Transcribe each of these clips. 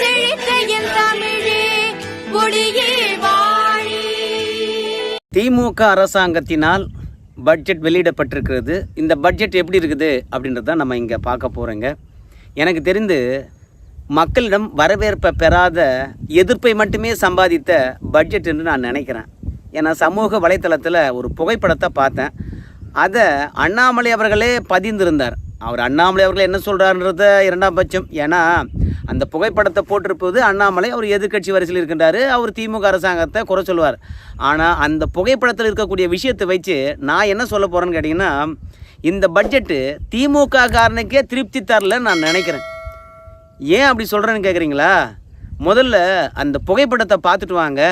செழித்த என் தமிழே வாழி. திமுக அரசாங்கத்தினால் பட்ஜெட் வெளியிடப்பட்டிருக்கிறது. இந்த பட்ஜெட் எப்படி இருக்குது அப்படின்றத நம்ம இங்கே பார்க்க போகிறோங்க எனக்கு தெரிந்து மக்களிடம் வரவேற்பை பெறாத எதிர்ப்பை மட்டுமே சம்பாதித்த பட்ஜெட் என்று நான் நினைக்கிறேன். ஏன்னா சமூக வலைத்தளத்தில் ஒரு புகைப்படத்தை பார்த்தேன். அதை அண்ணாமலை அவர்களே பதிந்திருந்தார். அவர் அண்ணாமலை அவர்கள் என்ன சொல்கிறாருன்றத இரண்டாம் பட்சம். ஏன்னா அந்த புகைப்படத்தை போட்டிருப்பது அண்ணாமலை அவர் எதிர்க்கட்சி வரிசையில் இருக்கின்றாரு அவர் திமுக அரசாங்கத்தை குறை சொல்லுவார். ஆனால் அந்த புகைப்படத்தில் இருக்கக்கூடிய விஷயத்தை வச்சு நான் என்ன சொல்ல போகிறேன்னு கேட்டிங்கன்னா இந்த பட்ஜெட்டு திமுக காரனுக்கே திருப்தி தரலன்னு நான் நினைக்கிறேன். ஏன் அப்படி சொல்கிறேன்னு கேட்குறீங்களா முதல்ல அந்த புகைப்படத்தை பார்த்துட்டு வாங்க.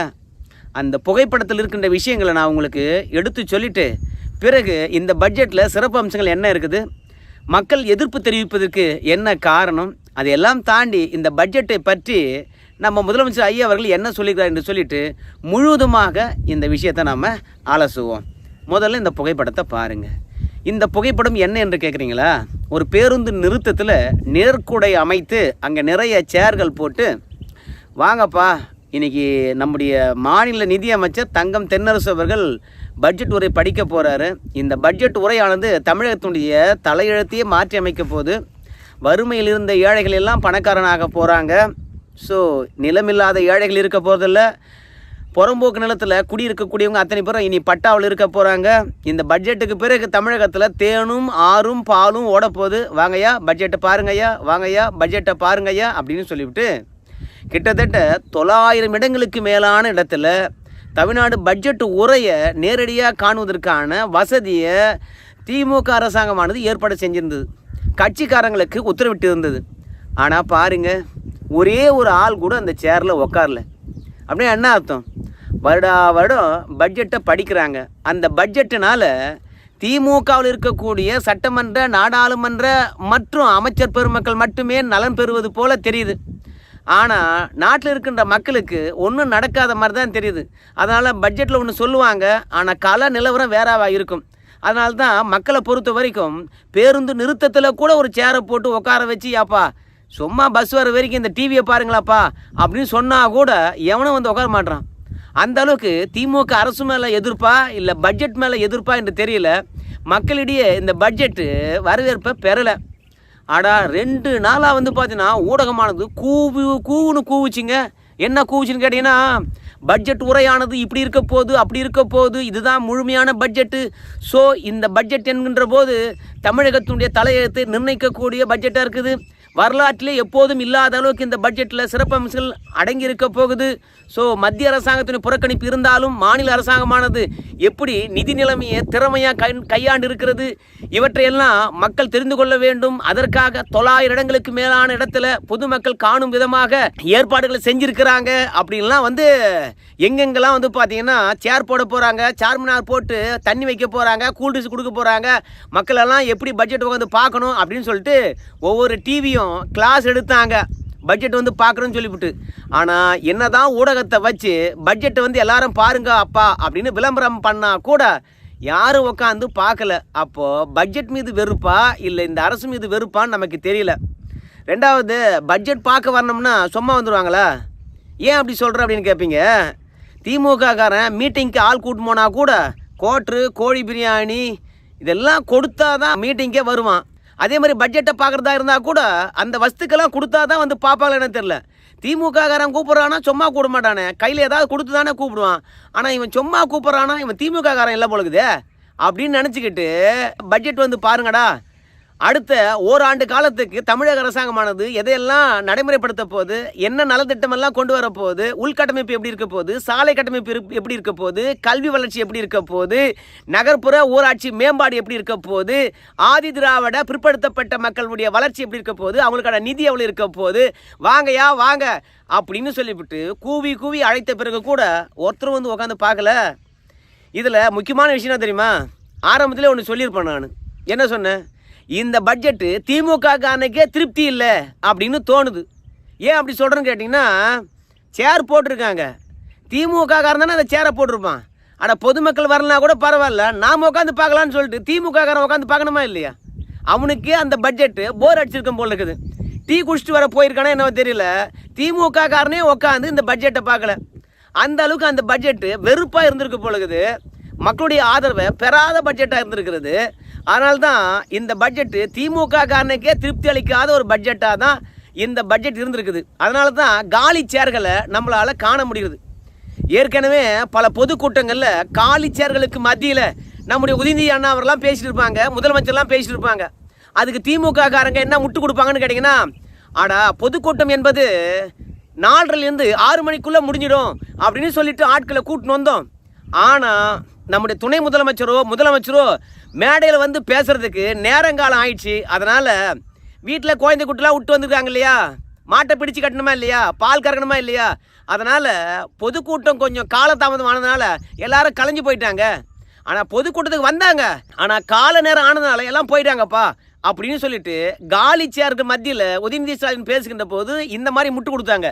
அந்த புகைப்படத்தில் இருக்கின்ற விஷயங்களை நான் உங்களுக்கு எடுத்து சொல்லிட்டு பிறகு இந்த பட்ஜெட்டில் சிறப்பு அம்சங்கள் என்ன இருக்குது? மக்கள் எதிர்ப்பு தெரிவிப்பதற்கு என்ன காரணம்? அதையெல்லாம் தாண்டி இந்த பட்ஜெட்டை பற்றி நம்ம முதலமைச்சர் ஐயா அவர்கள் என்ன சொல்லிக்கிறார் என்று சொல்லிட்டு முழுவதுமாக இந்த விஷயத்தை நாம் அலசுவோம் முதல்ல இந்த புகைப்படத்தை பாருங்கள் இந்த புகைப்படம் என்ன என்று கேட்குறீங்களா ஒரு பேருந்து நிறுத்தத்தில் நேர்குடை அமைத்து அங்கே நிறைய சேர்கள் போட்டு வாங்கப்பா இன்றைக்கி நம்முடைய மாநில நிதியமைச்சர் தங்கம் தென்னரசு அவர்கள் பட்ஜெட் உரை படிக்க போகிறாரு இந்த பட்ஜெட் உரையானது தமிழகத்தினுடைய தலையெழுத்தையே மாற்றி அமைக்க போகுது. வறுமையில் இருந்த ஏழைகள் எல்லாம் பணக்காரனாக போகிறாங்க ஸோ நிலமில்லாத ஏழைகள் இருக்க போகிறதில்ல புறம்போக்கு நிலத்தில் குடியிருக்கக்கூடியவங்க அத்தனை பேரும் இனி பட்டாவில் இருக்க போகிறாங்க இந்த பட்ஜெட்டுக்கு பிறகு தமிழகத்தில் தேனும் ஆறும் பாலும் ஓடப்போகுது. வாங்கய்யா பட்ஜெட்டை பாருங்கய்யா வாங்கய்யா பட்ஜெட்டை பாருங்கய்யா அப்படின்னு சொல்லிவிட்டு கிட்டத்தட்ட தொள்ளாயிரம் இடங்களுக்கு மேலான இடத்துல தமிழ்நாடு பட்ஜெட் உரையை நேரடியாக காணுவதற்கான வசதியை திமுக அரசாங்கமானது ஏற்பாடு செஞ்சிருந்தது. கட்சிக்காரங்களுக்கு உத்தரவிட்டு இருந்தது ஆனால் பாருங்கள் ஒரே ஒரு ஆள் கூட அந்த சேரில் உக்காரல. அப்படின்னா என்ன அர்த்தம்? வருடா வருடம் பட்ஜெட்டை படிக்கிறாங்க. அந்த பட்ஜெட்டுனால் திமுகவில் இருக்கக்கூடிய சட்டமன்ற நாடாளுமன்ற மற்றும் அமைச்சர் பெருமக்கள் மட்டுமே நலன் பெறுவது போல தெரியுது. ஆனால் நாட்டில் இருக்கின்ற மக்களுக்கு ஒன்றும் நடக்காத மாதிரி தான் தெரியுது. அதனால் பட்ஜெட்டில் ஒன்று சொல்லுவாங்க ஆனால் கல நிலவரம் வேறாவாக இருக்கும். அதனால தான் மக்களை பொறுத்த வரைக்கும் பேருந்து நிறுத்தத்தில் கூட ஒரு சேரை போட்டு உட்கார வச்சு யாப்பா சும்மா பஸ் வர வரைக்கும் இந்த டிவியை பாருங்களாப்பா அப்படின்னு சொன்னால் கூட எவனும் வந்து உட்கார மாட்றான். அந்த அளவுக்கு திமுக அரசு மேலே எதிர்ப்பா இல்லை பட்ஜெட் மேலே எதிர்ப்பா என்று தெரியல. மக்களிடையே இந்த பட்ஜெட்டு வரவேற்பை பெறலை. ஆடா ரெண்டு நாளாக வந்து பார்த்தீங்கன்னா ஊடகமானது கூவு கூவுன்னு கூவுச்சிங்க. என்ன கூவுச்சுன்னு கேட்டிங்கன்னா பட்ஜெட் உரையானது இப்படி இருக்க போகுது அப்படி இருக்க போகுது இதுதான் முழுமையான பட்ஜெட்டு ஸோ இந்த பட்ஜெட் என்கின்ற போது தமிழகத்தினுடைய தலையெழுத்தை நிர்ணயிக்கக்கூடிய பட்ஜெட்டாக இருக்குது. வரலாற்றிலே எப்போதும் இல்லாத அளவுக்கு இந்த பட்ஜெட்டில் சிறப்பம்சங்கள் அடங்கியிருக்க போகுது. ஸோ மத்திய அரசாங்கத்தின் புறக்கணிப்பு இருந்தாலும் மாநில அரசாங்கமானது எப்படி நிதி நிலைமையை திறமையாக கை கையாண்டு இருக்கிறது இவற்றையெல்லாம் மக்கள் தெரிந்து கொள்ள வேண்டும். அதற்காக தொள்ளாயிரம் இடங்களுக்கு மேலான இடத்துல பொதுமக்கள் காணும் விதமாக ஏற்பாடுகளை செஞ்சுருக்கிறாங்க. அப்படின்லாம் வந்து எங்கெங்கெல்லாம் வந்து பார்த்தீங்கன்னா சேர் போட போகிறாங்க சார்மினார் போட்டு தண்ணி வைக்க போகிறாங்க கூல் கூல்ட்ரிங்க்ஸ் கொடுக்க போகிறாங்க மக்கள் எல்லாம் எப்படி பட்ஜெட் உட்காந்து பார்க்கணும் அப்படின்னு சொல்லிட்டு ஒவ்வொரு டிவியும் கிளாஸ் எடுத்தாங்க. பட்ஜெட் வந்து பார்க்குறோன்னு சொல்லிவிட்டு. ஆனால் என்ன தான் ஊடகத்தை வச்சு பட்ஜெட்டை வந்து எல்லாரும் பாருங்க அப்பா அப்படின்னு விளம்பரம் பண்ணால் கூட யாரும் உட்காந்து பார்க்கல. அப்போது பட்ஜெட் மீது வெறுப்பா இல்லை இந்த அரசு மீது வெறுப்பான்னு நமக்கு தெரியல. ரெண்டாவது பட்ஜெட் பார்க்க வரணும்னா சும்மா வந்துடுவாங்களா ஏன் அப்படி சொல்கிற அப்படின்னு கேட்பீங்க திமுககாரன் மீட்டிங்க்கு ஆள் கூட்டு போனால் கூட கோட்ரு கோழி பிரியாணி இதெல்லாம் கொடுத்தா தான் மீட்டிங்கே வருவான். அதே மாதிரி பட்ஜெட்டை பார்க்குறதா இருந்தால் கூட அந்த வஸ்துக்கெல்லாம் கொடுத்தா தான் வந்து பார்ப்பாங்களேன்னு தெரில திமுககாரன் கூப்பிட்றானா சும்மா கூப்பிட மாட்டானே. கையில் ஏதாவது கொடுத்து தானே கூப்பிடுவான். ஆனால் இவன் சும்மா கூப்பிட்றானா இவன் திமுககாரன் இல்லை பொழுகுதே அப்படின்னு நினச்சிக்கிட்டு பட்ஜெட் வந்து பாருங்கடா. அடுத்த ஓராண்டு காலத்துக்கு தமிழக அரசாங்கமானது எதையெல்லாம் நடைமுறைப்படுத்த போகுது என்ன நலத்திட்டமெல்லாம் கொண்டு வர போகுது உள்கட்டமைப்பு எப்படி இருக்க போகுது சாலை கட்டமைப்பு எப்படி இருக்க போகுது கல்வி வளர்ச்சி எப்படி இருக்க போகுது நகர்ப்புற ஊராட்சி மேம்பாடு எப்படி இருக்க போகுது ஆதி திராவிட பிற்படுத்தப்பட்ட மக்களுடைய வளர்ச்சி எப்படி இருக்க போகுது அவங்களுக்கான நிதி எவ்வளோ இருக்க போகுது வாங்கயா வாங்க அப்படின்னு சொல்லிவிட்டு கூவி கூவி அழைத்த பிறகு கூட ஒருத்தரும் வந்து உட்காந்து பார்க்கல. இதில் முக்கியமான விஷயம் தெரியுமா? ஆரம்பத்தில் ஒன்று சொல்லியிருப்பேன் நான். என்ன சொன்னேன்? இந்த பட்ஜெட்டு திமுக அன்னைக்கே திருப்தி இல்லை அப்படின்னு தோணுது. ஏன் அப்படி சொல்கிறேன்னு கேட்டிங்கன்னா சேர் போட்டிருக்காங்க. திமுக காரன் தானே அந்த சேரை போட்டிருப்பான். ஆனால் பொதுமக்கள் வரலனா கூட பரவாயில்ல. நாம் உட்காந்து பார்க்கலான்னு சொல்லிட்டு திமுக காரன் உட்காந்து பார்க்கணுமா இல்லையா? அவனுக்கே அந்த பட்ஜெட்டு போர் அடிச்சிருக்கும் போல இருக்குது. டீ குடிச்சிட்டு வர போயிருக்கானே என்ன தெரியல. திமுக காரனே உட்காந்து இந்த பட்ஜெட்டை பார்க்கல. அந்த அளவுக்கு அந்த பட்ஜெட்டு வெறுப்பாக இருந்திருக்கு பொழுது மக்களுடைய ஆதரவை பெறாத பட்ஜெட்டாக இருந்திருக்கிறது. அதனால்தான் இந்த பட்ஜெட்டு திமுக காரனுக்கே திருப்தி அளிக்காத ஒரு பட்ஜெட்டாக தான் இந்த பட்ஜெட் இருந்திருக்குது. அதனால தான் காலி சேர்களை நம்மளால் காண முடிகிறது. ஏற்கனவே பல பொதுக்கூட்டங்களில் காலி சேர்களுக்கு மத்தியில் நம்முடைய உதயநிதி அண்ணா அவர்லாம் பேசிட்டு இருப்பாங்க முதலமைச்சர்லாம் பேசிட்டு இருப்பாங்க. அதுக்கு திமுக காரங்க என்ன முட்டு கொடுப்பாங்கன்னு கேட்டிங்கன்னா ஆடா பொதுக்கூட்டம் என்பது நாலரைலேருந்து ஆறு மணிக்குள்ளே முடிஞ்சிடும் அப்படின்னு சொல்லிட்டு ஆட்களை கூட்டின்னு வந்தோம். ஆனால் நம்முடைய துணை முதலமைச்சரோ முதலமைச்சரோ மேடையில் வந்து பேசுறதுக்கு நேரங்காலம் ஆயிடுச்சு. அதனால் வீட்டில் குழந்தை குட்டிலாம் விட்டு வந்திருக்காங்க இல்லையா? மாட்டை பிடிச்சு கட்டணுமா இல்லையா? பால் கறக்கணுமா இல்லையா? அதனால் பொதுக்கூட்டம் கொஞ்சம் காலதாமதம் ஆனதுனால எல்லாரும் கலைஞ்சு போயிட்டாங்க. ஆனால் பொதுக்கூட்டத்துக்கு வந்தாங்க. ஆனால் கால நேரம் ஆனதுனால எல்லாம் போயிட்டாங்கப்பா அப்படின்னு சொல்லிட்டு காலி சேருக்கு மத்தியில் உதயநிதி ஸ்டாலின் பேசுகின்ற போது இந்த மாதிரி முட்டு கொடுத்தாங்க.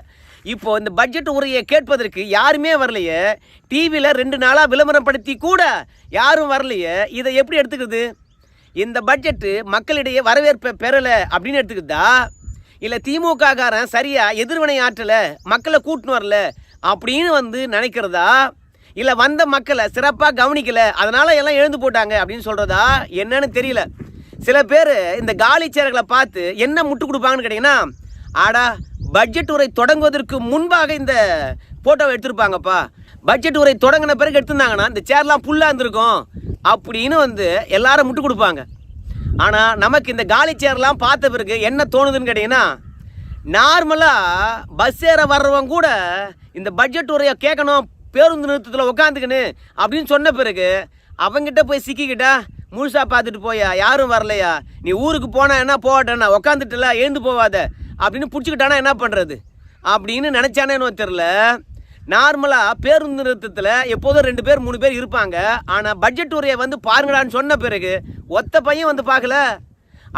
இப்போ இந்த பட்ஜெட் உரையை கேட்பதற்கு யாருமே வரலையே. டிவியில் ரெண்டு நாளாக விளம்பரப்படுத்தி கூட யாரும் வரலையே. இதை எப்படி எடுத்துக்கிறது? இந்த பட்ஜெட்டு மக்களிடையே வரவேற்பை பெறலை அப்படின்னு எடுத்துக்கிட்டா இல்லை திமுக காரன் எதிர்வினை ஆற்றலை மக்களை கூட்டின்னு வரல அப்படின்னு வந்து நினைக்கிறதா? இல்லை வந்த மக்களை சிறப்பாக கவனிக்கலை அதனால் எல்லாம் எழுந்து போட்டாங்க அப்படின்னு சொல்கிறதா என்னன்னு தெரியல. சில பேர் இந்த காலி சேர்களை பார்த்து என்ன முட்டு கொடுப்பாங்கன்னு கேட்டிங்கன்னா ஆடா பட்ஜெட் உரை தொடங்குவதற்கு முன்பாக இந்த ஃபோட்டோவை எடுத்திருப்பாங்கப்பா. பட்ஜெட் உரை தொடங்கின பிறகு எடுத்திருந்தாங்கன்னா இந்த சேர்லாம் புல்லாக இருந்திருக்கும். அப்படின்னு வந்து எல்லாரும் முட்டு கொடுப்பாங்க. ஆனால் நமக்கு இந்த காலி சேர்லாம் பார்த்த பிறகு என்ன தோணுதுன்னு கேட்டிங்கன்னா நார்மலாக பஸ் ஏற வர்றவங்க கூட இந்த பட்ஜெட் உரையை கேட்கணும் பேருந்து நிறுத்தத்தில் உட்காந்துக்கின்னு அப்படின்னு சொன்ன பிறகு அவங்ககிட்ட போய் சிக்கிக்கிட்டா முழுசாக பார்த்துட்டு போயா யாரும் வரலையா? நீ ஊருக்கு போனா என்ன போகட்டேன்னா உட்காந்துட்டுல எழுந்து போவாத. அப்படின்னு பிடிச்சிக்கிட்டானா என்ன பண்ணுறது அப்படின்னு நினச்சானே தெரில நார்மலாக பேருந்து நிறுத்தத்தில் எப்போதும் ரெண்டு பேர் மூணு பேர் இருப்பாங்க. ஆனால் பட்ஜெட் உரையை வந்து பாருங்கடான்னு சொன்ன பிறகு ஒத்த பையன் வந்து பார்க்கல.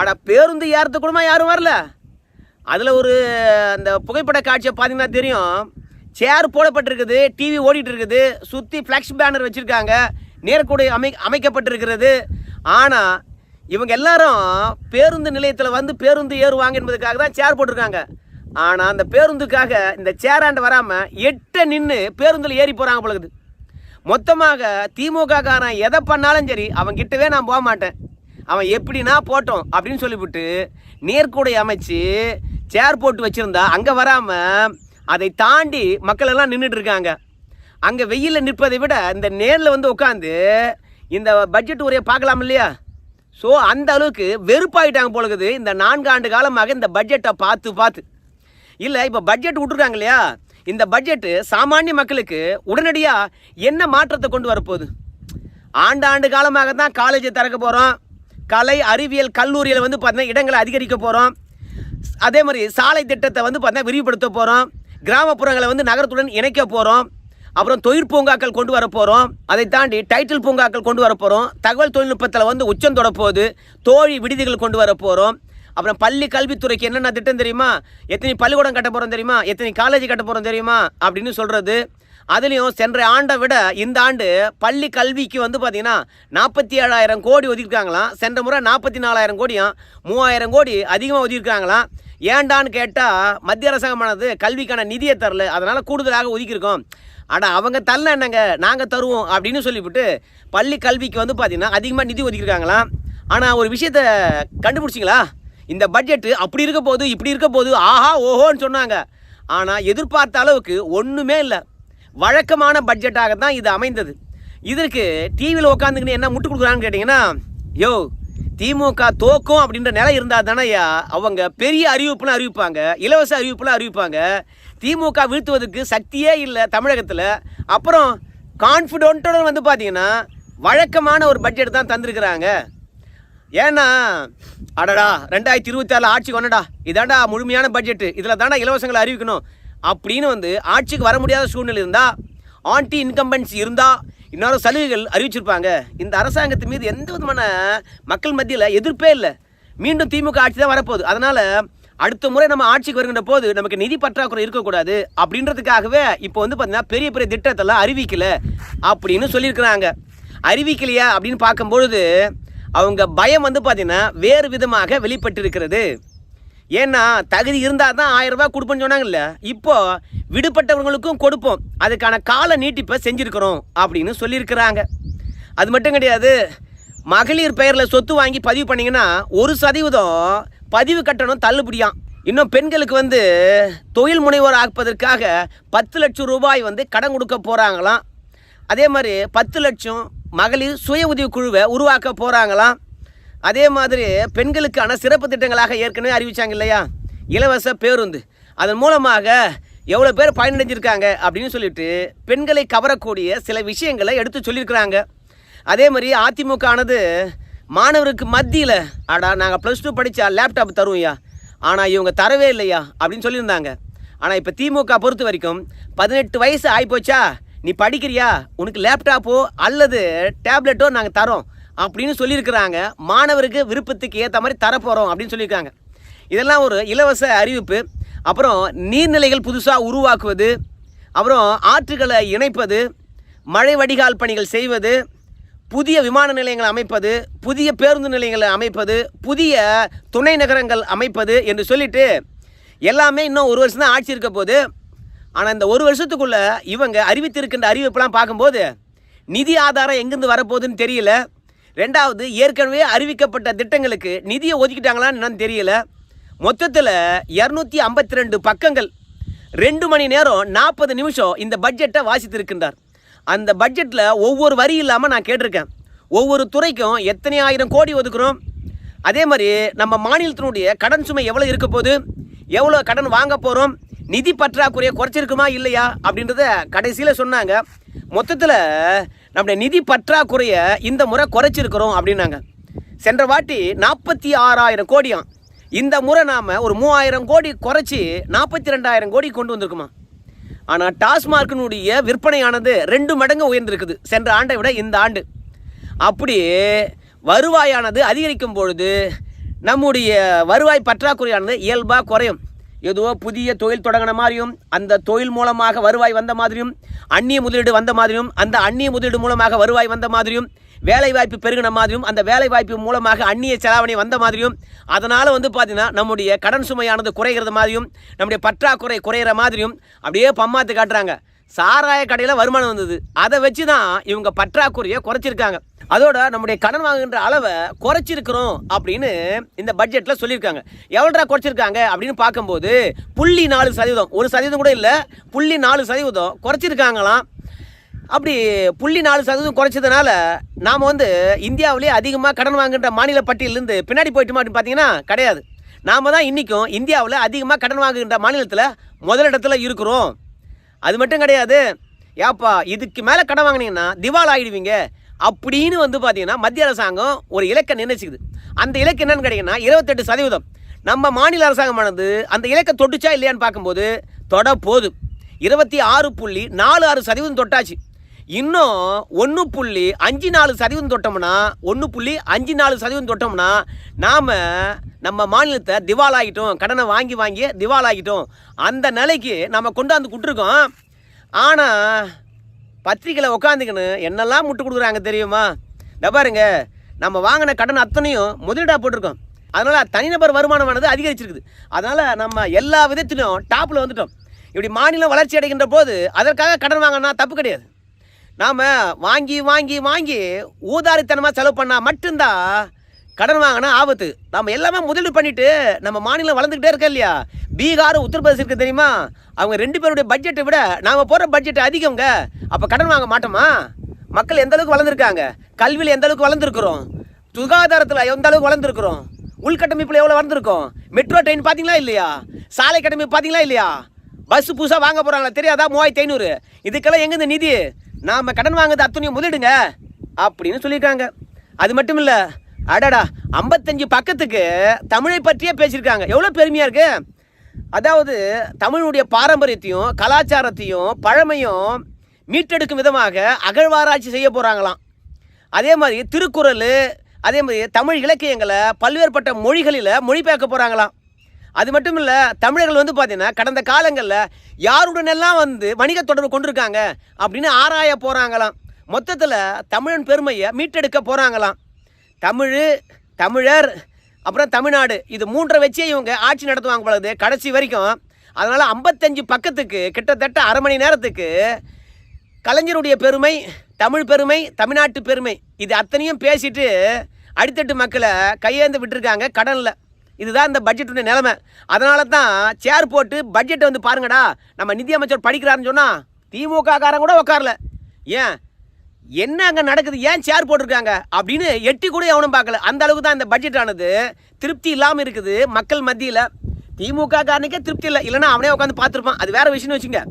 அட பேருந்து ஏறத்து கூடமா யாரும் வரல? அதில் ஒரு அந்த புகைப்பட காட்சியை பார்த்தீங்கன்னா தெரியும். சேர் போடப்பட்டிருக்குது டிவி ஓடிட்டு இருக்குது சுற்றி ஃப்ளக்ஸ் பேனர் வச்சுருக்காங்க நேர்கூடை அமை அமைக்கப்பட்டிருக்கிறது. ஆனால் இவங்க எல்லாரும் பேருந்து நிலையத்தில் வந்து பேருந்து ஏறுவாங்க என்பதுக்காக தான் சேர் போட்டிருக்காங்க. ஆனால் அந்த பேருந்துக்காக இந்த சேராண்டு வராமல் எட்ட நின்று பேருந்தில் ஏறி போகிறாங்க பொழுது மொத்தமாக திமுக காரன் எதை பண்ணாலும் சரி அவன் கிட்டவே நான் போக மாட்டேன். அவன் எப்படின்னா போட்டோம் அப்படின்னு சொல்லிவிட்டு நேர்கூடை அமைச்சு சேர் போட்டு வச்சுருந்தா அங்கே வராமல் அதை தாண்டி மக்கள் எல்லாம் நின்றுட்டு இருக்காங்க. அங்கே வெயிலில் நிற்பதை விட இந்த நேரில் வந்து உட்காந்து இந்த பட்ஜெட் உரையை பார்க்கலாம் இல்லையா? ஸோ அந்த அளவுக்கு வெறுப்பாயிட்டாங்க போலகுது இந்த நான்கு ஆண்டு காலமாக இந்த பட்ஜெட்டை பார்த்து பார்த்து. இல்லை இப்போ பட்ஜெட் விட்டுருக்காங்க இல்லையா இந்த பட்ஜெட்டு சாமானிய மக்களுக்கு உடனடியாக என்ன மாற்றத்தை கொண்டு வரப்போகுது? ஆண்டாண்டு காலமாக தான் காலேஜை திறக்க போகிறோம் கலை அறிவியல் கல்லூரியில் வந்து பார்த்தீங்கன்னா இடங்களை அதிகரிக்க போகிறோம் அதே மாதிரி சாலை திட்டத்தை வந்து பார்த்தீங்கன்னா விரிவுபடுத்த போகிறோம் கிராமப்புறங்களை வந்து நகரத்துடன் இணைக்க போகிறோம் அப்புறம் தொழிற் பூங்காக்கள் கொண்டு வர போகிறோம் அதை தாண்டி டைட்டில் பூங்காக்கள் கொண்டு வர போகிறோம் தகவல் தொழில்நுட்பத்தில் வந்து உச்சம் தொடப்போகுது தோழி விடுதிகள் கொண்டு வர போகிறோம் அப்புறம் பள்ளி கல்வித்துறைக்கு என்னென்ன திட்டம் தெரியுமா? எத்தனை பள்ளிக்கூடம் கட்ட போகிறோம் தெரியுமா? எத்தனை காலேஜ் கட்ட போகிறோம் தெரியுமா? அப்படின்னு சொல்கிறது அதுலேயும் சென்ற ஆண்டை விட இந்த ஆண்டு பள்ளி கல்விக்கு வந்து பார்த்தீங்கன்னா நாற்பத்தி ஏழாயிரம் கோடி ஒதுக்கிருக்காங்களாம் சென்ற முறை நாற்பத்தி நாலாயிரம் கோடியும் மூவாயிரம் கோடி அதிகமாக ஒதுக்கிருக்காங்களாம் ஏண்டான்னு கேட்டால் மத்திய அரசாங்கமானது கல்விக்கான நிதியை தரல. அதனால் கூடுதலாக ஒதுக்கியிருக்கோம். ஆனால் அவங்க தரல என்னங்க? நாங்கள் தருவோம் அப்படின்னு சொல்லிவிட்டு பள்ளி கல்விக்கு வந்து பார்த்தீங்கன்னா அதிகமாக நிதி ஒதுக்கியிருக்காங்களாம். ஆனால் ஒரு விஷயத்தை கண்டுபிடிச்சிங்களா? இந்த பட்ஜெட்டு அப்படி இருக்க போது இப்படி இருக்க போது ஆஹா ஓஹோன்னு சொன்னாங்க. ஆனால் எதிர்பார்த்த அளவுக்கு ஒன்றுமே இல்லை. வழக்கமான பட்ஜெட்டாக தான் இது அமைந்தது. இதற்கு டிவியில் உட்காந்துக்கின்னு என்ன முட்டு கொடுக்குறான்னு கேட்டிங்கன்னா யோ திமுக தோக்கும் அப்படின்ற நிலை இருந்தால் தானேயா அவங்க பெரிய அறிவிப்புலாம் அறிவிப்பாங்க இலவச அறிவிப்புலாம் அறிவிப்பாங்க. திமுக வீழ்த்துவதற்கு சக்தியே இல்லை தமிழகத்தில். அப்புறம் கான்ஃபிடென்ட்டோட வந்து பார்த்தீங்கன்னா வழக்கமான ஒரு பட்ஜெட் தான் தந்திருக்கிறாங்க. ஏன்னா அடடா ரெண்டாயிரத்தி இருபத்தி ஆறில் ஆட்சிக்கு வந்தடா. இதாண்டா முழுமையான பட்ஜெட்டு இதில் தாண்டா இலவசங்களை அறிவிக்கணும். அப்படின்னு வந்து ஆட்சிக்கு வர முடியாத சூழ்நிலை இருந்தால் ஆன்டி இன்கம்பன்சி இருந்தால் இன்னொரு சலுகைகள் அறிவிச்சிருப்பாங்க. இந்த அரசாங்கத்து மீது எந்த விதமான மக்கள் மத்தியில் எதிர்ப்பே இல்லை. மீண்டும் திமுக ஆட்சி தான் வரப்போகுது. அதனால் அடுத்த முறை நம்ம ஆட்சிக்கு வருகின்ற போது நமக்கு நிதி பற்றாக்குறை இருக்கக்கூடாது அப்படின்றதுக்காகவே இப்போ வந்து பார்த்தீங்கன்னா பெரிய பெரிய திட்டத்தெல்லாம் அறிவிக்கல அப்படின்னு சொல்லியிருக்கிறாங்க. அறிவிக்கலையா அப்படின்னு பார்க்கும்பொழுது அவங்க பயம் வந்து பார்த்தீங்கன்னா வேறு விதமாக வெளிப்பட்டிருக்கிறது. ஏன்னா தகுதி இருந்தால் தான் ஆயிரம் ரூபாய் கொடுப்போம்னு சொன்னாங்கல்ல? இப்போ விடுபட்டவங்களுக்கும் கொடுப்போம். அதுக்கான கால நீட்டிப்பை செஞ்சுருக்கிறோம் அப்படின்னு சொல்லியிருக்கிறாங்க. அது மட்டும் கிடையாது மகளிர் பெயரில் சொத்து வாங்கி பதிவு பண்ணிங்கன்னா ஒரு சதவீதம் பதிவு கட்டணம் தள்ளுபடியாம். இன்னும் பெண்களுக்கு வந்து தொழில் முனைவோர் ஆக்குவதற்காக பத்து லட்சம் ரூபாய் வந்து கடன் கொடுக்க போகிறாங்களாம் அதே மாதிரி பத்து லட்சம் மகளிர் சுய உதவி குழுவை உருவாக்க போகிறாங்களாம் அதே மாதிரி பெண்களுக்கான சிறப்பு திட்டங்களாக ஏற்கனவே அறிவித்தாங்க இல்லையா? இலவச பேருந்து. அதன் மூலமாக எவ்வளோ பேர் பயனடைஞ்சிருக்காங்க அப்படின்னு சொல்லிட்டு பெண்களை கவரக்கூடிய சில விஷயங்களை எடுத்து சொல்லியிருக்கிறாங்க. அதே மாதிரி அதிமுக ஆனது மாணவருக்கு மத்தியில் ஆடா நாங்கள் ப்ளஸ் டூ படித்தா லேப்டாப் தருவோம்யா. ஆனால் இவங்க தரவே இல்லையா? அப்படின்னு சொல்லியிருந்தாங்க. ஆனால் இப்போ திமுக பொறுத்த வரைக்கும் பதினெட்டு வயசு ஆகிப்போச்சா நீ படிக்கிறியா? உனக்கு லேப்டாப்போ அல்லது டேப்லெட்டோ நாங்கள் தரோம். அப்படின்னு சொல்லியிருக்கிறாங்க. மாணவருக்கு விருப்பத்துக்கு ஏற்ற மாதிரி தரப்போகிறோம் அப்படின்னு சொல்லியிருக்காங்க. இதெல்லாம் ஒரு இலவச அறிவிப்பு. அப்புறம் நீர்நிலைகள் புதுசாக உருவாக்குவது. அப்புறம் ஆற்றுகளை இணைப்பது. மழை வடிகால் பணிகள் செய்வது. புதிய விமான நிலையங்கள் அமைப்பது. புதிய பேருந்து நிலையங்களை அமைப்பது. புதிய துணை நகரங்கள் அமைப்பது என்று சொல்லிட்டு எல்லாமே இன்னும் ஒரு வருஷம் தான் ஆட்சி இருக்க போது ஆனால் இந்த ஒரு வருஷத்துக்குள்ளே இவங்க அறிவித்திருக்கின்ற அறிவிப்பெல்லாம் பார்க்கும்போது நிதி ஆதாரம் எங்கேருந்து வரப்போகுதுன்னு தெரியல. ரெண்டாவது ஏற்கனவே அறிவிக்கப்பட்ட திட்டங்களுக்கு நிதியை ஒதுக்கிட்டாங்களான்னு என்னன்னு தெரியல. மொத்தத்தில் இரநூத்தி ஐம்பத்தி ரெண்டு பக்கங்கள். ரெண்டு மணி நேரம் நாற்பது நிமிஷம் இந்த பட்ஜெட்டை வாசித்திருக்கின்றார். அந்த பட்ஜெட்டில் ஒவ்வொரு வரி இல்லாமல் நான் கேட்டிருக்கேன். ஒவ்வொரு துறைக்கும் எத்தனை ஆயிரம் கோடி ஒதுக்குறோம்? அதே மாதிரி நம்ம மாநிலத்தினுடைய கடன் சுமை எவ்வளோ இருக்க போகுது? எவ்வளோ கடன் வாங்க போகிறோம் நிதி பற்றாக்குறையை குறைச்சிருக்குமா? இல்லையா? அப்படின்றத கடைசியில் சொன்னாங்க. மொத்தத்தில் நம்முடைய நிதி பற்றாக்குறையை இந்த முறை குறைச்சிருக்கிறோம் அப்படின்னாங்க. சென்ற வாட்டி நாற்பத்தி ஆறாயிரம் கோடியாம். இந்த முறை நாம் ஒரு மூவாயிரம் கோடி குறைச்சி நாற்பத்தி ரெண்டாயிரம் கோடி கொண்டு வந்திருக்குமா? ஆனால் டாஸ்மார்க்கினுடைய விற்பனையானது ரெண்டு மடங்கு உயர்ந்திருக்குது சென்ற ஆண்டை விட இந்த ஆண்டு. அப்படி வருவாயானது அதிகரிக்கும் பொழுது நம்முடைய வருவாய் பற்றாக்குறையானது இயல்பாக குறையும். ஏதோ புதிய தொழில் தொடங்கின மாதிரியும் அந்த தொழில் மூலமாக வருவாய் வந்த மாதிரியும் அந்நிய முதலீடு வந்த மாதிரியும் அந்த அந்நிய முதலீடு மூலமாக வருவாய் வந்த மாதிரியும் வேலைவாய்ப்பு பெருகின மாதிரியும் அந்த வேலைவாய்ப்பு மூலமாக அந்நிய செலாவணி வந்த மாதிரியும் அதனால் வந்து பார்த்தீங்கன்னா நம்முடைய கடன் சுமையானது குறைகிறது மாதிரியும் நம்முடைய பற்றாக்குறை குறையிற மாதிரியும் அப்படியே பம்மாத்து காட்டுறாங்க. சாராய கடையில் வருமானம் வந்தது. அதை வச்சு தான் இவங்க பற்றாக்குறையை குறைச்சிருக்காங்க. அதோட நம்முடைய கடன் வாங்குகின்ற அளவை குறைச்சிருக்கிறோம் அப்படின்னு இந்த பட்ஜெட்டில் சொல்லியிருக்காங்க. எவ்வளோடா குறைச்சிருக்காங்க அப்படின்னு பார்க்கும்போது புள்ளி நாலு சதவீதம். ஒரு சதவீதம் கூட இல்லை புள்ளி நாலு சதவீதம் குறைச்சிருக்காங்களாம். அப்படி புள்ளி நாலு சதவீதம் குறைச்சதுனால நாம் வந்து இந்தியாவிலே அதிகமாக கடன் வாங்குகின்ற மாநில பட்டியலேருந்து பின்னாடி போயிட்டுமா அப்படின்னு பார்த்தீங்கன்னா கிடையாது. நாம் தான் இன்றைக்கும் இந்தியாவில் அதிகமாக கடன் வாங்குகின்ற மாநிலத்தில் முதலிடத்தில் இருக்கிறோம். அது மட்டும் கிடையாது. ஏப்பா இதுக்கு மேலே கடன் வாங்கினீங்கன்னா திவால் ஆகிடுவீங்க அப்படின்னு வந்து பார்த்தீங்கன்னா மத்திய அரசாங்கம் ஒரு இலக்கை நிர்ணயிச்சுக்குது. அந்த இலக்கு என்னன்னு கேட்டிங்கன்னா இருபத்தெட்டு சதவீதம். நம்ம மாநில அரசாங்கமானது அந்த இலக்கை தொட்டுச்சா இல்லையான்னு பார்க்கும்போது தொட போதும் இருபத்தி ஆறு புள்ளி நாலு ஆறு சதவீதம் தொட்டாச்சு. இன்னும் ஒன்று புள்ளி அஞ்சு நாலு சதவீதம் தொட்டோம்னா ஒன்று புள்ளி அஞ்சு நாலு சதவீதம் தொட்டோம்னா நாம் நம்ம மாநிலத்தை திவாலாகிட்டோம் கடனை வாங்கி வாங்கி திவாலாகிட்டோம். அந்த நிலைக்கு நம்ம கொண்டாந்து கொடுத்துருக்கோம். ஆனால் பத்திரிக்கையில் உட்காந்துக்கின்னு என்னெல்லாம் முட்டு கொடுக்குறாங்க தெரியுமா? இந்த பாருங்க நம்ம வாங்கின கடன் அத்தனையும் முதலீடாக போட்டிருக்கோம். அதனால் தனிநபர் வருமானமானது அதிகரிச்சிருக்குது. அதனால் நம்ம எல்லா விதத்திலும் டாப்பில் வந்துட்டோம். இப்படி மாநிலம் வளர்ச்சி அடைகின்ற போது அதற்காக கடன் வாங்கினா தப்பு கிடையாது. நாம் வாங்கி வாங்கி வாங்கி ஊதாரித்தனமாக செலவு பண்ணால் மட்டும்தான் கடன் வாங்கினா ஆபத்து. நம்ம எல்லாமே முதலீடு பண்ணிட்டு நம்ம மாநிலம் வளர்ந்துக்கிட்டே இருக்க இல்லையா? பீகார் உத்தரப்பிரதேசம் இருக்கு தெரியுமா? அவங்க ரெண்டு பேருடைய பட்ஜெட்டை விட நாம் போடுற பட்ஜெட் அதிகங்க அப்போ கடன் வாங்க மாட்டோமா? மக்கள் எந்த அளவுக்கு வளர்ந்துருக்காங்க? கல்வியில் எந்த அளவுக்கு வளர்ந்துருக்குறோம்? சுகாதாரத்தில் எந்த அளவுக்கு வளர்ந்துருக்குறோம்? உள்கட்டமைப்பில் எவ்வளோ வளர்ந்துருக்கோம்? மெட்ரோ ட்ரெயின் பார்த்தீங்களா இல்லையா? சாலை கட்டமைப்பு பார்த்தீங்களா இல்லையா? பஸ் புதுசாக வாங்க போகிறாங்களா தெரியாதா? மூவாயிரத்தி ஐநூறு. இதுக்கெல்லாம் எங்கேருந்து நிதி? நாம் கடன் வாங்குறது அத்துணையை முதலிடுங்க. அப்படின்னு சொல்லியிருக்காங்க. அது மட்டும் இல்லை அடடா ஐம்பத்தஞ்சு பக்கத்துக்கு தமிழை பற்றியே பேசியிருக்காங்க. எவ்வளோ பெருமையாக இருக்கு? அதாவது தமிழுடைய பாரம்பரியத்தையும் கலாச்சாரத்தையும் பழமையும் மீட்டெடுக்கும் விதமாக அகழ்வாராய்ச்சி செய்ய போகிறாங்களாம் அதே மாதிரி திருக்குறள் அதே மாதிரி தமிழ் இலக்கியங்களை பல்வேறுபட்ட மொழிகளில் மொழிபெயர்க்க போகிறாங்களாம் அது மட்டும் இல்லை தமிழர்கள் வந்து பார்த்தீங்கன்னா கடந்த காலங்களில் யாருடனெல்லாம் வந்து வணிக தொடர்பு கொண்டிருக்காங்க அப்படின்னு ஆராய போகிறாங்களாம் மொத்தத்தில் தமிழன் பெருமையை மீட்டெடுக்க போகிறாங்களாம் தமிழ் தமிழர் அப்புறம் தமிழ்நாடு. இது மூன்றை வச்சே இவங்க ஆட்சி நடத்துவாங்க பொழுது கடைசி வரைக்கும். அதனால் ஐம்பத்தஞ்சு பக்கத்துக்கு கிட்டத்தட்ட அரை மணி நேரத்துக்கு கலைஞருடைய பெருமை தமிழ் பெருமை தமிழ்நாட்டு பெருமை இது அத்தனையும் பேசிட்டு அடித்தட்டு மக்களை கையேந்து விட்டுருக்காங்க கடனில் இதுதான் இந்த பட்ஜெட்டுடைய நிலைமை. அதனால தான் சேர் போட்டு பட்ஜெட்டை வந்து பாருங்கடா நம்ம நிதியமைச்சர் படிக்கிறாருன்னு சொன்னால் திமுக காரன் கூட உட்காரல ஏன்? என்ன அங்கே நடக்குது? ஏன் சேர் போட்டிருக்காங்க? அப்படின்னு எட்டி கூட எவனும் பார்க்கல. அந்த அளவுக்கு தான் இந்த பட்ஜெட் ஆனது. திருப்தி இல்லாமல் இருக்குது. மக்கள் மத்தியில். திமுக காரனுக்கே திருப்தி இல்லை. இல்லைனா அவனே உட்காந்து பார்த்துருப்பான். அது வேற விஷயம்னு வச்சுங்க.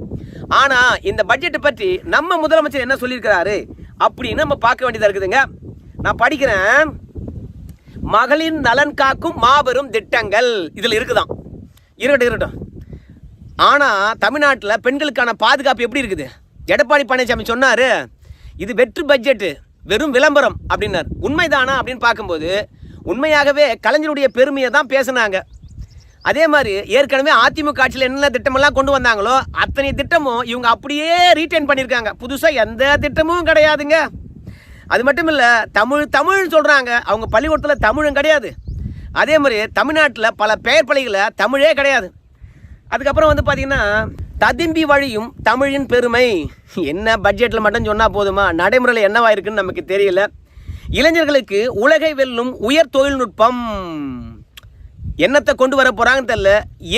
ஆனால் இந்த பட்ஜெட்டை பற்றி நம்ம முதலமைச்சர் என்ன சொல்லியிருக்கிறாரு? அப்படின்னு நம்ம பார்க்க வேண்டியதாக இருக்குதுங்க. நான் படிக்கிறேன். மகளின் நலன் காக்கும் மாபெரும் திட்டங்கள். இதில் இருக்குதான் இருக்கட்டும் இருக்கட்டும். ஆனால் தமிழ்நாட்டில் பெண்களுக்கான பாதுகாப்பு எப்படி இருக்குது? எடப்பாடி பழனிசாமி சொன்னார் இது வெற்று பட்ஜெட்டு வெறும் விளம்பரம் அப்படின்னார். உண்மைதானா அப்படின்னு பார்க்கும்போது உண்மையாகவே கலைஞருடைய பெருமையை தான் பேசுனாங்க. அதே மாதிரி ஏற்கனவே அதிமுக ஆட்சியில் என்னென்ன திட்டமெல்லாம் கொண்டு வந்தாங்களோ அத்தனை திட்டமும் இவங்க அப்படியே ரீட்டைன் பண்ணியிருக்காங்க. புதுசாக எந்த திட்டமும் கிடையாதுங்க. அது மட்டும் இல்லை தமிழ் தமிழ்னு சொல்கிறாங்க அவங்க பள்ளிக்கூடத்தில் தமிழும் கிடையாது. அதே மாதிரி தமிழ்நாட்டில் பல பெயர் பள்ளிகளை தமிழே கிடையாது. அதுக்கப்புறம் வந்து பார்த்திங்கன்னா ததும்பி வழியும் தமிழின் பெருமை. என்ன பட்ஜெட்டில் மட்டும் சொன்னால் போதுமா? நடைமுறையில் என்னவா இருக்குன்னு நமக்கு தெரியல. இளைஞர்களுக்கு உலகை வெல்லும் உயர் தொழில்நுட்பம். என்னத்தை கொண்டு வர போகிறாங்கன்னு தெரியல.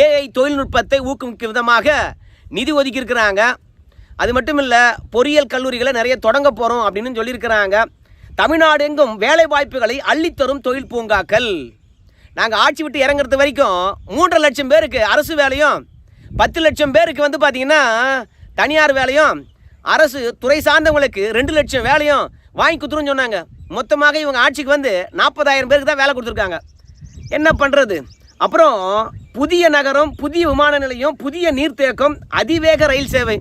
ஏஐ தொழில்நுட்பத்தை ஊக்குவிக்கும் விதமாக நிதி ஒதுக்கி இருக்கிறாங்க அது மட்டும் இல்லை பொறியியல் கல்லூரிகளை நிறைய தொடங்க போகிறோம் அப்படின்னு சொல்லியிருக்கிறாங்க. தமிழ்நாடு எங்கும் வேலை வாய்ப்புகளை அள்ளித்தரும் தொழில் பூங்காக்கள். நாங்கள் ஆட்சி விட்டு இறங்குறது வரைக்கும் மூன்றரை லட்சம் பேருக்கு அரசு வேலையும் பத்து லட்சம் பேருக்கு வந்து பார்த்தீங்கன்னா தனியார் வேலையும் அரசு துறை சார்ந்தவங்களுக்கு ரெண்டு லட்சம் வேலையும் வாங்கி கொடுத்துருன்னு சொன்னாங்க. மொத்தமாக இவங்க ஆட்சிக்கு வந்து நாற்பதாயிரம் பேருக்கு தான் வேலை கொடுத்துருக்காங்க. என்ன பண்ணுறது அப்புறம் புதிய நகரம் புதிய விமான நிலையம் புதிய நீர்த்தேக்கம் அதிவேக ரயில் சேவை.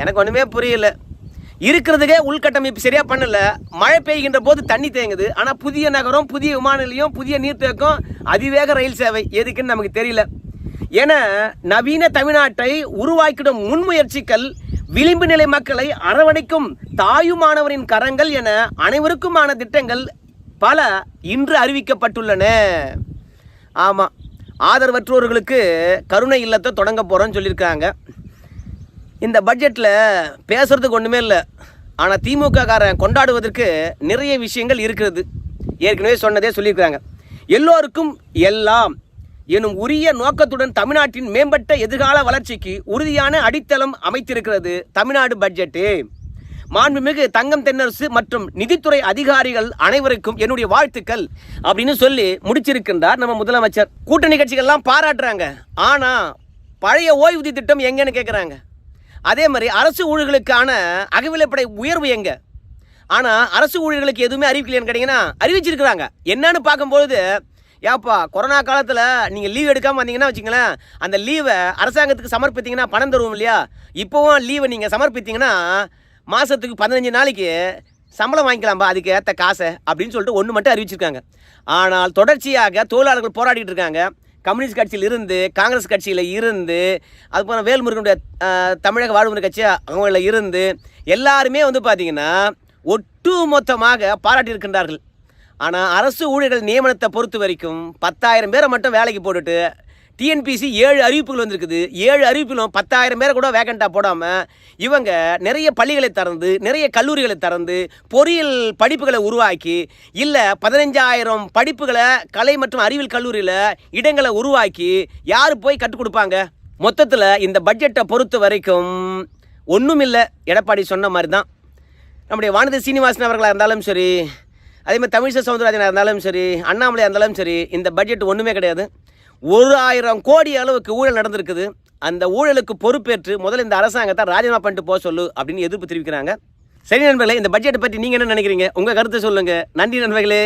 எனக்கு ஒன்றுமே புரியல. இருக்கிறதுக்கே உள்கட்டமைப்பு சரியாக பண்ணல. மழை பெய்கின்ற போது தண்ணி தேங்குது. ஆனால் புதிய நகரம் புதிய விமான நிலையம் புதிய நீர்த்தேக்கம் அதிவேக ரயில் சேவை. எதுக்குன்னு நமக்கு தெரியல. என நவீன தமிழ்நாட்டை உருவாக்கிடும் முன்முயற்சிகள் விளிம்பு நிலை மக்களை அரவணைக்கும் தாயுமானவரின் கரங்கள் என அனைவருக்குமான திட்டங்கள் பல இன்று அறிவிக்கப்பட்டுள்ளன. ஆமாம் ஆதரவற்றோர்களுக்கு கருணை இல்லத்தை தொடங்க போகிறோன்னு சொல்லியிருக்காங்க. இந்த பட்ஜெட்டில் பேசுறதுக்கு ஒன்றுமே இல்லை. ஆனால் திமுக காரன் கொண்டாடுவதற்கு நிறைய விஷயங்கள் இருக்கிறது. ஏற்கனவே சொன்னதே சொல்லியிருக்காங்க. எல்லோருக்கும் எல்லாம் எனும் உரிய நோக்கத்துடன் தமிழ்நாட்டின் மேம்பட்ட எதிர்கால வளர்ச்சிக்கு உறுதியான அடித்தளம் அமைத்திருக்கிறது தமிழ்நாடு பட்ஜெட்டு. மாண்புமிகு தங்கம் தென்னரசு மற்றும் நிதித்துறை அதிகாரிகள் அனைவருக்கும் என்னுடைய வாழ்த்துக்கள் அப்படின்னு சொல்லி முடிச்சிருக்கின்றார் நம்ம முதலமைச்சர். கூட்டணி கட்சிகள்லாம் பாராட்டுறாங்க. ஆனால் பழைய ஓய்வூதிய திட்டம் எங்கன்னு கேட்குறாங்க அதே மாதிரி அரசு ஊழியர்களுக்கான அகவிலைப்படை உயர்வு எங்க? ஆனால் அரசு ஊழியர்களுக்கு எதுவுமே அறிவிக்கலைன்னு கேட்டிங்கன்னா அறிவிச்சிருக்கிறாங்க. என்னன்னு பார்க்கும்பொழுது ஏப்பா கொரோனா காலத்தில் நீங்கள் லீவ் எடுக்காமல் வந்தீங்கன்னா வச்சுங்களேன் அந்த லீவை அரசாங்கத்துக்கு சமர்ப்பித்தீங்கன்னா பணம் தருவோம் இல்லையா? இப்போவும் லீவை நீங்கள் சமர்ப்பித்தீங்கன்னா மாதத்துக்கு பதினஞ்சு நாளைக்கு சம்பளம் வாங்கிக்கலாம்பா அதுக்கு ஏற்ற காசை அப்படின்னு சொல்லிட்டு ஒன்று மட்டும் அறிவிச்சிருக்காங்க. ஆனால் தொடர்ச்சியாக தொழிலாளர்கள் போராடிட்டு இருக்காங்க. கம்யூனிஸ்ட் கட்சியில் இருந்து காங்கிரஸ் கட்சியில் இருந்து அதுக்கப்புறம் வேல்முருகனுடைய தமிழக வாழ்வுமுறை கட்சி அவங்கள இருந்து எல்லாருமே வந்து பார்த்தீங்கன்னா ஒட்டு மொத்தமாக பாராட்டியிருக்கின்றார்கள். ஆனால் அரசு ஊழியர்கள் நியமனத்தை பொறுத்த வரைக்கும் பத்தாயிரம் பேரை மட்டும் வேலைக்கு போட்டுட்டு டிஎன்பிசி ஏழு அறிவிப்புகள் வந்திருக்குது. ஏழு அறிவிப்பிலும் பத்தாயிரம் பேரை கூட வேகண்டாக போடாமல் இவங்க நிறைய பள்ளிகளை திறந்து நிறைய கல்லூரிகளை திறந்து பொறியியல் படிப்புகளை உருவாக்கி இல்லை பதினஞ்சாயிரம் படிப்புகளை கலை மற்றும் அறிவியல் கல்லூரியில் இடங்களை உருவாக்கி யார் போய் கற்றுக் கொடுப்பாங்க? மொத்தத்தில் இந்த பட்ஜெட்டை பொறுத்த வரைக்கும் ஒன்றும் இல்லை எடப்பாடி சொன்ன மாதிரி தான் நம்முடைய வானதி சீனிவாசன் அவர்களாக இருந்தாலும் சரி அதே மாதிரி தமிழிசை சவுந்தரராஜனாக இருந்தாலும் சரி அண்ணாமலையாக இருந்தாலும் சரி இந்த பட்ஜெட் ஒன்றுமே கிடையாது. ஒரு ஆயிரம் கோடி அளவுக்கு ஊழல் நடந்திருக்குது. அந்த ஊழலுக்கு பொறுப்பேற்று முதல்ல இந்த அரசாங்கத்தை ராஜினாமா பண்ணிட்டு போக சொல்லு அப்படின்னு எதிர்ப்பு தெரிவிக்கிறாங்க. சரி நண்பர்களே இந்த பட்ஜெட்டை பற்றி நீங்கள் என்ன நினைக்கிறீங்க? உங்கள் கருத்தை சொல்லுங்கள் நன்றி நண்பர்களே.